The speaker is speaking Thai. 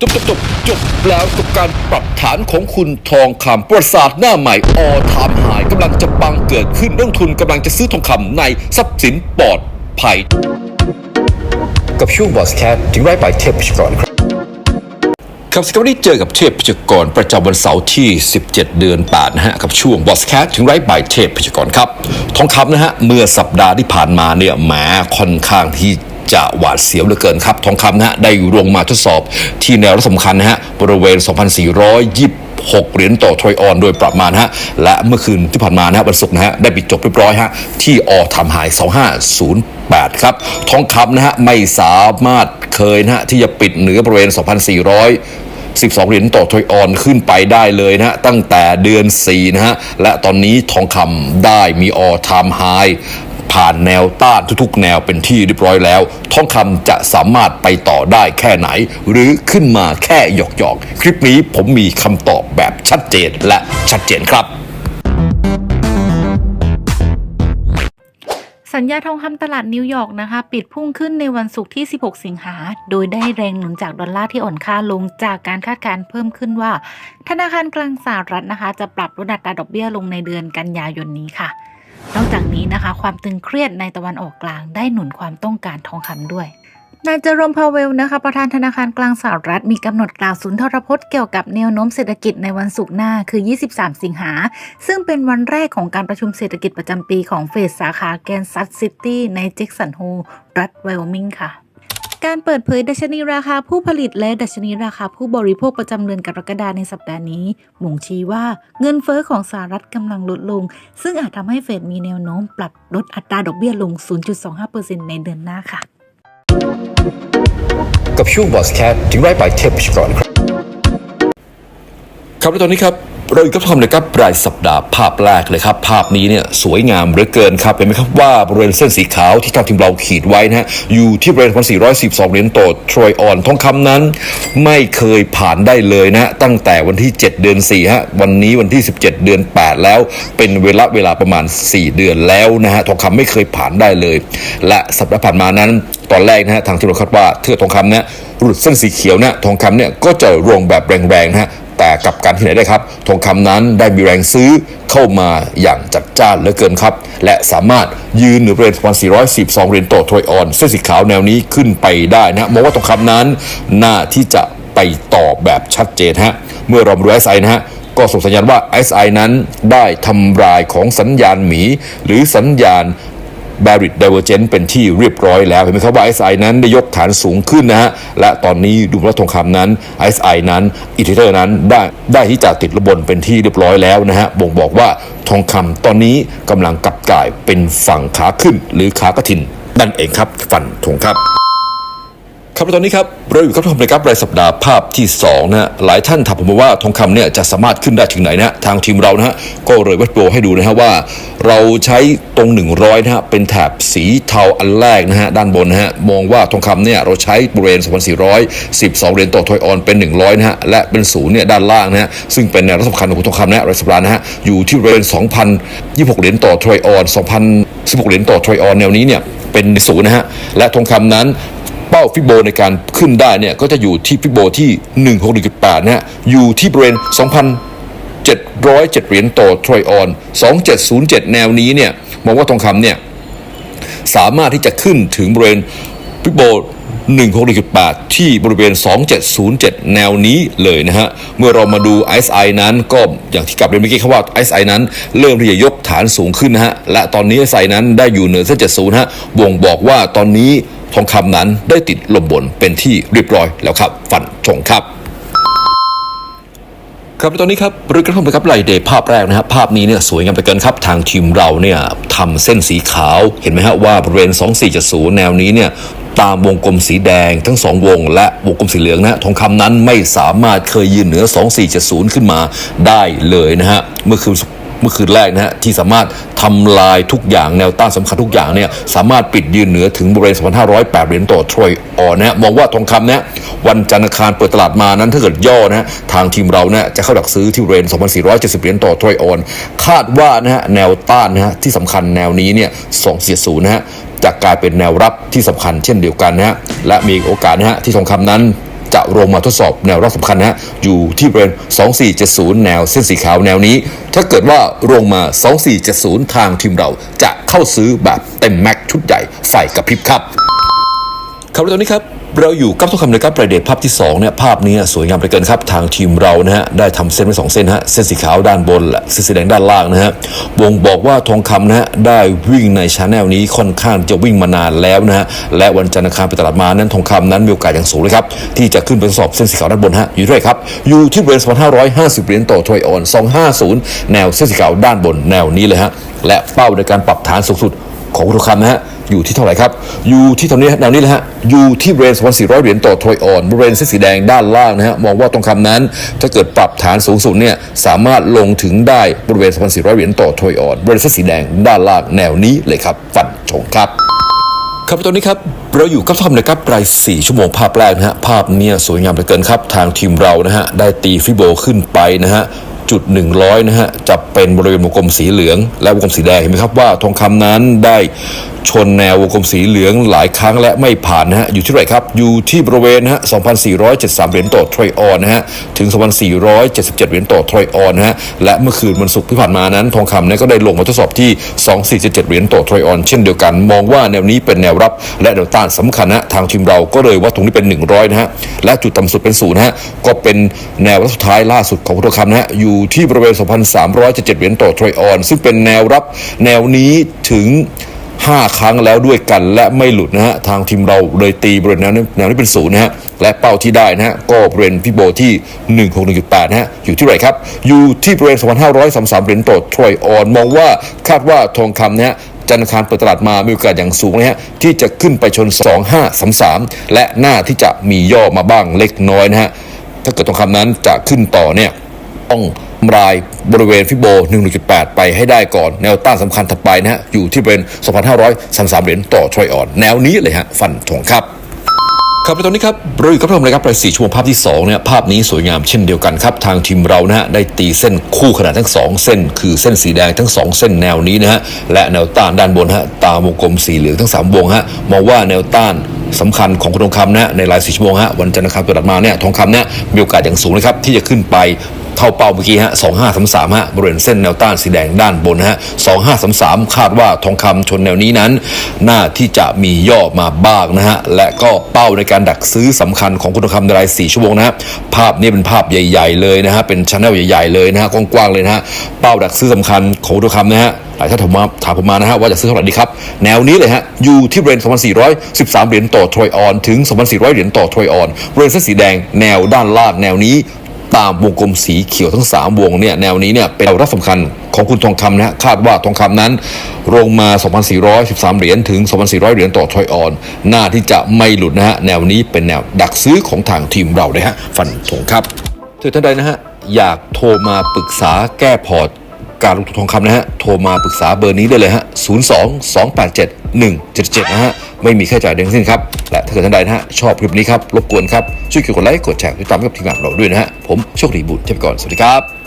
จบจบจบจบแล้วกับการปรับฐานของคุณทองคำประวัติศาสตร์หน้าใหม่ออทามหายกำลังจะบังเกิดขึ้นนักลงทุนกำลังจะซื้อทองคำในทรัพย์สินปลอดภัย กับช่วงบอสแคทถึงไร้ปเทพชกรครับครับสกวันนี้เจอกับเทพพยากรประจำวันเสาร์ที่ 17 เดือน8นะฮะกับช่วงบอสแคทถึงไร้บเทพพยากรครับ ทองคำนะฮะเมื่อสัปดาห์ที่ผ่านมาเนี่ยแหมค่อนข้างที่ จะหวาดเสียวเหลือเกินครับ ทองคำนะฮะได้ลงมาทดสอบที่แนวรับสำคัญนะฮะบริเวณ 2,420เหรียญต่อทรอยออนโดยประมาณฮะ และเมื่อคืนที่ผ่านมานะฮะวันศุกร์นะฮะ ได้ปิดจบเรียบร้อยฮะ ที่ออทำหาย 2508 ครับ ทองคำนะฮะ ไม่สามารถเคยนะฮะ ที่จะปิดเหนือบริเวณ 2,400 12 เหรียญต่อทอยออนขึ้นไปได้เลยนะฮะ ตั้งแต่เดือน 4 นะฮะ และตอนนี้ทองคำได้มีออทามไฮ ผ่านแนวต้านทุกๆ แนวเป็นที่เรียบร้อยแล้ว ทองคำจะสามารถไปต่อได้แค่ไหน หรือขึ้นมาแค่หยอกๆ คลิปนี้ผมมีคำตอบแบบชัดเจนและชัดเจนครับสัญญาทองคำตลาดนิวยอร์กนะคะ ปิดพุ่งขึ้นในวันศุกร์ที่ 16 สิงหา โดยได้แรงหนุนจากดอลลาร์ที่อ่อนค่าลงจากการคาดการณ์เพิ่มขึ้นว่า ธนาคารกลางสหรัฐนะคะ จะปรับลดอัตราดอกเบี้ยลงในเดือนกันยายนนี้ค่ะ นอกจากนี้นะคะ ความตึงเครียดในตะวันออกกลางได้หนุนความต้องการทองคำด้วยนายเจอโรมพาวเวลนะคะ ประธานธนาคารกลางสหรัฐมีกำหนดกล่าวสุนทรพจน์เกี่ยวกับแนวโน้มเศรษฐกิจในวันศุกร์หน้าคือ 23 สิงหา ซึ่งเป็นวันแรกของการประชุมเศรษฐกิจประจำปีของเฟดสาขาแกนซัตซิตี้ในเจ็กสันโฮรัฐไวโอมิงค่ะ การเปิดเผยดัชนีราคาผู้ผลิตและดัชนีราคาผู้บริโภคประจำเดือนกรกฎาในสัปดาห์นี้บ่งชี้ว่าเงินเฟอ้อของสหรัฐกำลังลดลง ซึ่งอาจทำให้เฟดมีแนวโน้มปรับลดอัตราดอกเบี้ยลง 0.25%ในเดือนหน้าค่ะ กับช่วงบอสแคทถึงไร้ปลายเทพชกรครับ ครับและตอนนี้ครับ เราอีกก็ทำเลยครับรายสัปดาห์ภาพแรกเลยครับ ภาพนี้เนี่ยสวยงามเหลือเกินครับเห็นไหมครับว่าบริเวณเส้นสีขาวที่ทางทีมเราขีดไว้นะฮะอยู่ที่บริเวณ1,412เหรียญต่อทรอยออนทองคำนั้น ไม่เคยผ่านได้เลยนะตั้งแต่วันที่ 7 เดือน4ฮะวันนี้วันที่ 17 เดือน 8 แล้ว เป็นเวลาเวลาประมาณ 4 เดือนแล้วนะฮะทองคำไม่เคยผ่านได้เลย และสัปดาห์ผ่านมานั้น ตอนแรกนะฮะทางทีมเราคาดว่าเทือกทองคำเนี่ยหลุดเส้นสีเขียวเนี่ยทองคำเนี่ยก็จะร่วงแบบแรงๆนะฮะ แต่กลับการที่ไหนได้ครับ ทองคำนั้นได้มีแรงซื้อเข้ามาอย่างจัดจ้านเหลือเกินครับ และสามารถยืนเหนือบริเวณ1,412เหรียญต่อทอยออนเส้นสีขาวแนวนี้ขึ้นไปได้นะมองว่าทองคำนั้นน่าที่จะไปต่อแบบชัดเจนฮะเมื่อเรามาดู SI นะฮะก็ส่งสัญญาณว่า SI นั้นได้ทำลายของสัญญาณหมี หรือสัญญาณ b a r r i t Divergence เป็นที่เรียบร้อยแล้ว เห็นไหมครับว่า SI นั้นได้ยกฐานสูงขึ้นนะฮะ และตอนนี้ดูว่าทองคำนั้น SI นั้นอิทิเตอร์นั้นได้ได้ที่จะติดระบนเป็นที่เรียบร้อยแล้วนะฮะ บ่งบอกว่าทองคำตอนนี้กำลังกลับกลายเป็นฝั่งขาขึ้นหรือขากระถินนั่นเองครับ ฟันทงครับ ครับตอนนี้ครับเราอยู่กับทองคำนะครับรายสัปดาห์ภาพที่2นะฮะหลายท่านถามผมมาว่าทองคำเนี่ยจะสามารถขึ้นได้ถึงไหนนะฮะทางทีมเรานะฮะก็เลยวัดโปรให้ดูนะฮะว่า เราใช้ตรง 100นะฮะเป็นแถบสีเทาอันแรกนะฮะด้านบนนะฮะมองว่าทองคำเนี่ยเราใช้บริเวณ2,412เหรียญต่อทอยออนเป็น 100นะฮะและเป็นศูนย์เนี่ยด้านล่างนะฮะซึ่งเป็นแนวรับสำคัญของทองคำนะรายสัปดาห์นะฮะอยู่ที่บริเวณ2,026เหรียญต่อทอยออน2,016เหรียญต่อทอยออนแนวนี้เนี่ยเป็นศูนย์นะฮะและทองคำนั้น เป้าฟิโบในการขึ้นได้เนี่ยก็จะอยู่ที่ฟิโบที่ 161.8นะฮะอยู่ที่บริเวณ2,707เหรียญต่อทรอยออน 2707 แนวนี้เนี่ยมองว่าทองคำเนี่ยสามารถที่จะขึ้นถึงบริเวณฟิโบ 161.8 ที่บริเวณ 2707 แนวนี้เลยนะฮะ เมื่อเรามาดู SI นั้นก็อย่างที่กลับเรียนเมื่อกี้ครับว่า SI นั้นเริ่มที่จะยกฐานสูงขึ้นนะฮะ และตอนนี้ SI นั้นได้อยู่เหนือเส้น70ฮะบ่งบอกว่าตอนนี้ทองคำนั้นได้ติดลมบนเป็นที่เรียบร้อยแล้วครับฝันชงครับครับตอนนี้ครับบริการผมนะครับไลเดย์ภาพแรกนะครับภาพนี้เนี่ยสวยงามไปเกินครับ ทางทีมเราเนี่ยทำเส้นสีขาวเห็นไหมฮะว่าบริเวณ 2470 แนวนี้เนี่ย ตามวงกลมสีแดงทั้ง 2 วง และวงกลมสีเหลืองนะฮะทองคำนั้นไม่สามารถเคยยืนเหนือ 2470 ขึ้นมาได้เลยนะฮะเมื่อคืน เมื่อคืนแรกนะฮะที่สามารถทำลายทุกอย่างแนวต้านสำคัญทุกอย่างเนี่ยสามารถปิดยืนเหนือถึงบริเวณ 2,508 เหรียญต่อทรอยออนนะฮะมองว่าทองคำเนี่ยวันจันทร์คารเปิดตลาดมานั้นถ้าเกิดย่อนะฮะทางทีมเราเนี่ยจะเข้าดักซื้อที่บริเวณ 2,470 เหรียญต่อทรอยออน คาดว่านะฮะแนวต้านนะฮะที่สำคัญแนวนี้เนี่ย240นะฮะจะกลายเป็นแนวรับที่สำคัญเช่นเดียวกันนะฮะและมีโอกาสนะฮะที่ทองคำนั้น จะลงมาทดสอบแนวรับสำคัญนะฮะอยู่ที่บริเวณ 2470 แนวเส้นสีขาวแนวนี้ ถ้าเกิดว่าลงมา 2470 ทางทีมเราจะเข้าซื้อแบบเต็มแม็กชุดใหญ่ไฟกระพริบครับ ครับตอนนี้ครับ เราอยู่กับทุกคำในะครับประเด็นภาพที่2เนี่ยภาพนี้สวยงามเหลือเกินครับ ทางทีมเรานะฮะได้ทำเส้นไว้สองเส้นฮะเส้นสีขาวด้านบนและเส้นสีแดงด้านล่างนะฮะบ่งบอกว่าทองคำนะฮะได้วิ่งในชาแนลนี้ค่อนข้างจะวิ่งมานานแล้วนะฮะและวันจันทร์อังคารไปตลาดมานั้นทองคำนั้นมีโอกาสอย่างสูงเลยครับที่จะขึ้นไปทดสอบเส้นสีขาวด้านบนฮะอยู่ด้วยครับอยู่ที่บริเวณ2,550เหรียญต่อทอยออน250 แนวเส้นสีขาวด้านบนแนวนี้เลยฮะและเป้าในการปรับฐานสูงสุด ของทองคำนะฮะอยู่ที่เท่าไหร่ครับ อยู่ที่ตรงนี้แนวนี้เลยฮะอยู่ที่เรนส์วันสี่ร้อยเหรียญต่อทรอยออนบริเวณเส้นสีแดงด้านล่างนะฮะมองว่าทองคำนั้น ถ้าเกิดปรับฐานสูงสุดเนี่ยสามารถลงถึงได้บริเวณวันสี่ร้อยเหรียญต่อทรอยออนบริเวณเส้นสีแดงด้านล่างแนวนี้เลยครับฟันชงครับครับตอนนี้ครับเราอยู่กับทอมนะครับราย4ชั่วโมงภาพแรกนะฮะภาพเนี่ยสวยงามเหลือเกินครับ ทางทีมเรานะฮะได้ตีฟิโบขึ้นไปนะฮะ จุด100นะฮะจะเป็นบริเวณวงกลมสีเหลืองและวงกลมสีแดงเห็นไหมครับว่าทองคำนั้นได้ ชนแนววงกลมสีเหลืองหลายครั้งและไม่ผ่านนะฮะอยู่ที่ไหนครับ อยู่ที่บริเวณนะฮะ2,473 เหรียญต่อทรอยออนนะฮะถึง 2,477 เหรียญต่อทรอยออนนะฮะและเมื่อคืนวันศุกร์ที่ผ่านมานั้น ทองคำเนี่ยก็ได้ลงมาทดสอบที่ 2,477 เหรียญต่อทรอยออนเช่นเดียวกันมองว่าแนวนี้เป็นแนวรับและแนวต้านสำคัญนะทางทีมเราก็เลยว่าตรงนี้เป็น 100 นะฮะและจุดต่ำสุดเป็นศูนย์นะฮะก็เป็นแนวรับสุดท้ายล่าสุดของทองคำนะฮะอยู่ที่บริเวณ 2,377 เหรียญต่อทรอยออนซึ่งเป็นแนวรับแนวนี้ถึง 5 ครั้งแล้วด้วยกันและไม่หลุดนะฮะทางทีมเราเลยตีบริเวณแนวนี้แนวนี้เป็นศูนย์นะฮะและเป้าที่ได้นะฮะก็บริเวณพี่โบที่ 161.8นะฮะอยู่ที่ไหนครับ อยู่ที่บริเวณ2,533เหรียญต่อทรอยออนมองว่าคาดว่าทองคำเนี่ยจันทร์คารเปิดตลาดมามีโอกาสอย่างสูงนะฮะที่จะขึ้นไปชน 2533 และหน้าที่จะมีย่อมาบ้างเล็กน้อยนะฮะถ้าเกิดทองคำนั้นจะขึ้นต่อเนี่ยต้อง ทำลายบริเวณฟิโบ1.8 ไปให้ได้ก่อน แนวต้านสำคัญถัดไปนะฮะ อยู่ที่เป็น 2,533 เหรียญต่อทรอยออน แนวนี้เลยฮะ ฟันธงครับครับและตอนนี้ครับเราอยู่กับผมนะครับรายสี่ชั่วโมงภาพที่2เนี่ยภาพนี้สวยงามเช่นเดียวกันครับ ทางทีมเรานะฮะได้ตีเส้นคู่ขนาดทั้ง 2 เส้น คือเส้นสีแดงทั้ง 2 เส้นแนวนี้นะฮะและแนวต้านด้านบนฮะตามวงกลมสีเหลืองทั้ง 3 วงฮะมองว่าแนวต้านสำคัญของคุณทองคำนะฮะในรายสี่ชั่วโมงฮะวันจันทร์อังคารตัวถัดมาเนี่ยทองคำเนี่ยมีโอกาสอย่างสูงนะครับที่จะขึ้นไป เข้าเป้าเมื่อกี้ฮะ2533ฮะบริเวณเส้นแนวต้านสีแดงด้านบนนะฮะ2533คาดว่าทองคำชนแนวนี้นั้น น่าที่จะมีย่อมาบ้างนะฮะและก็เป้าในการดักซื้อสำคัญของคุณทองคำในราย4ชั่วโมงนะฮะภาพนี้เป็นภาพใหญ่ ๆ เลยนะฮะเป็นช anel ใหญ่ ๆ เลยนะฮะกว้างๆเลยนะฮะเป้าดักซื้อสำคัญของคุณทองคำนะฮะหลายท่านถามมาถามผมมานะฮะว่าจะซื้อเท่าไหร่ดีครับ แนวนี้เลยฮะ อยู่ที่บริเวณ2,413 เหรียญต่อทรอยออน ถึง 2,400 เหรียญต่อทรอยออนบริเวณเส้นสีแดงแนวด้านล่างแนวนี้ ตามวงกลมสีเขียวทั้ง 3 วงเนี่ยแนวนี้เนี่ยเป็นแนวรับสำคัญของคุณทองคำนะฮะคาดว่าทองคำนั้นลงมา 2,413 เหรียญถึง 2,400 เหรียญต่อทอยออน หน้าที่จะไม่หลุดนะฮะแนวนี้เป็นแนวดักซื้อของทางทีมเราเลยฮะฟันธงครับถ้าท่านใดนะฮะอยากโทรมาปรึกษาแก้พอร์ตการลงทุนทองคำนะฮะโทรมาปรึกษาเบอร์นี้ได้เลยฮะ 02 287 177 นะฮะ ไม่มีค่าใช้จ่ายใดทั้งสิ้นครับ และถ้าเกิดท่านใดนะฮะชอบคลิปนี้ครับรบกวนครับช่วยกดไลค์กดแชร์ติดตามกับทีมงานเราด้วยนะฮะผมโชคดีบุญเทพก่อนสวัสดีครับ